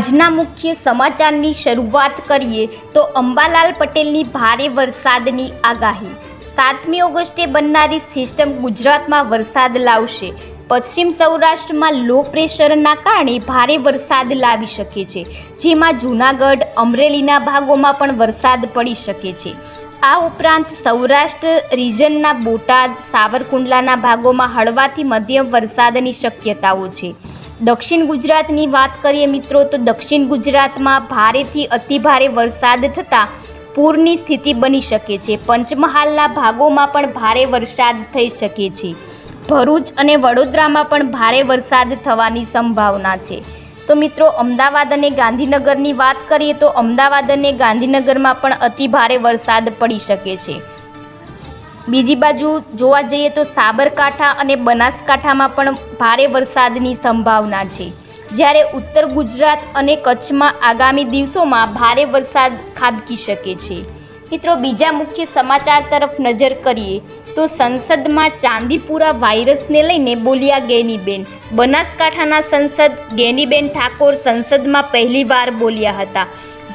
આજના મુખ્ય સમાચારની શરૂઆત કરીએ તો અંબાલાલ પટેલની ભારે વરસાદની આગાહી. સાતમી ઓગસ્ટે બનનારી સિસ્ટમ ગુજરાતમાં વરસાદ લાવશે. પશ્ચિમ સૌરાષ્ટ્રમાં લો પ્રેશરના કારણે ભારે વરસાદ લાવી શકે છે, જેમાં જૂનાગઢ, અમરેલીના ભાગોમાં પણ વરસાદ પડી શકે છે. આ ઉપરાંત સૌરાષ્ટ્ર રિજનના બોટાદ, સાવરકુંડલાના ભાગોમાં હળવાથી મધ્યમ વરસાદની શક્યતાઓ છે. દક્ષિણ ગુજરાતની વાત કરીએ મિત્રો, તો દક્ષિણ ગુજરાતમાં ભારેથી અતિભારે વરસાદ થતાં પૂરની સ્થિતિ બની શકે છે. પંચમહાલના ભાગોમાં પણ ભારે વરસાદ થઈ શકે છે. ભરૂચ અને વડોદરામાં પણ ભારે વરસાદ થવાની સંભાવના છે. તો મિત્રો, અમદાવાદ અને ગાંધીનગરની વાત કરીએ તો અમદાવાદ અને ગાંધીનગરમાં પણ અતિભારે વરસાદ પડી શકે છે. બીજી બાજુ જોવા જઈએ તો સાબરકાંઠા અને બનાસકાંઠામાં પણ ભારે વરસાદની સંભાવના છે. જ્યારે ઉત્તર ગુજરાત અને કચ્છમાં આગામી દિવસોમાં ભારે વરસાદ ખાબકી શકે છે. મિત્રો, બીજા મુખ્ય સમાચાર તરફ નજર કરીએ તો સંસદમાં ચાંદીપુરા વાયરસને લઈને બોલ્યા ગેનીબેન. બનાસકાંઠાના સંસદ ગેનીબેન ઠાકોર સંસદમાં પહેલીવાર બોલ્યા હતા.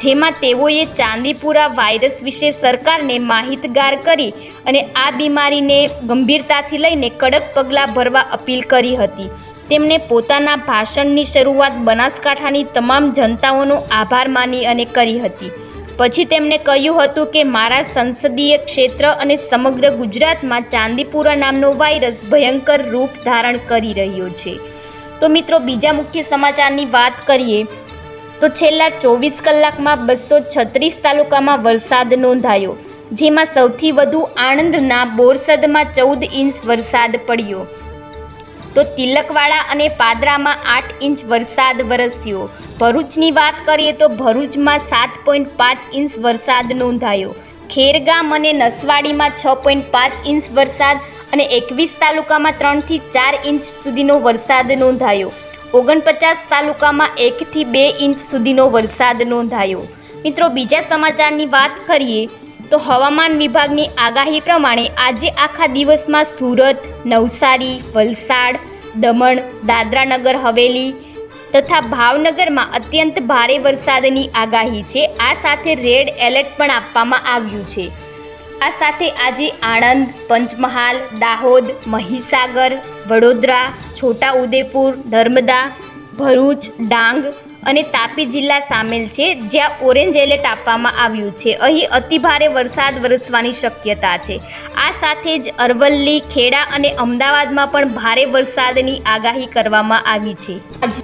જેમાં તેઓએ ચાંદીપુરા વાયરસ વિશે સરકારને માહિતગાર કરી અને આ બીમારીને ગંભીરતાથી લઈને કડક પગલાં ભરવા અપીલ કરી હતી. તેમણે પોતાના ભાષણની શરૂઆત બનાસકાંઠાની તમામ જનતાઓનો આભાર માની અને કરી હતી. પછી તેમણે કહ્યું હતું કે, મારા સંસદીય ક્ષેત્ર અને સમગ્ર ગુજરાતમાં ચાંદીપુરા નામનો વાયરસ ભયંકર રૂપ ધારણ કરી રહ્યો છે. તો મિત્રો, બીજા મુખ્ય સમાચારની વાત કરીએ તો છેલ્લા ચોવીસ કલાકમાં બસો છત્રીસ તાલુકામાં વરસાદ નોંધાયો, જેમાં સૌથી વધુ આણંદના બોરસદમાં ચૌદ ઇંચ વરસાદ પડ્યો. તો તિલકવાડા અને પાદરામાં આઠ ઇંચ વરસાદ વરસ્યો. ભરૂચની વાત કરીએ તો ભરૂચમાં સાત પોઈન્ટ પાંચ ઇંચ વરસાદ નોંધાયો. ખેરગામ અને નસવાડીમાં છ પોઈન્ટ પાંચ ઇંચ વરસાદ અને એકવીસ તાલુકામાં ત્રણથી ચાર ઇંચ સુધીનો વરસાદ નોંધાયો. ઓગણપચાસ તાલુકામાં એકથી બે ઇંચ સુધીનો વરસાદ નોંધાયો. મિત્રો, બીજા સમાચારની વાત કરીએ તો હવામાન વિભાગની આગાહી પ્રમાણે આજે આખા દિવસમાં સુરત, નવસારી, વલસાડ, દમણ, દાદરાનગર, હવેલી તથા ભાવનગરમાં અત્યંત ભારે વરસાદની આગાહી છે. આ સાથે રેડ એલર્ટ પણ આપવામાં આવ્યું છે. આ સાથે આજે આણંદ, પંચમહાલ, દાહોદ, મહીસાગર, વડોદરા, છોટાઉદેપુર, નર્મદા, ભરૂચ, ડાંગ અને તાપી જિલ્લા સામેલ છે, જ્યાં ઓરેન્જ એલર્ટ આપવામાં આવ્યું છે. અહીં અતિભારે વરસાદ વરસવાની શક્યતા છે. આ સાથે જ અરવલ્લી, ખેડા અને અમદાવાદમાં પણ ભારે વરસાદની આગાહી કરવામાં આવી છે. આજ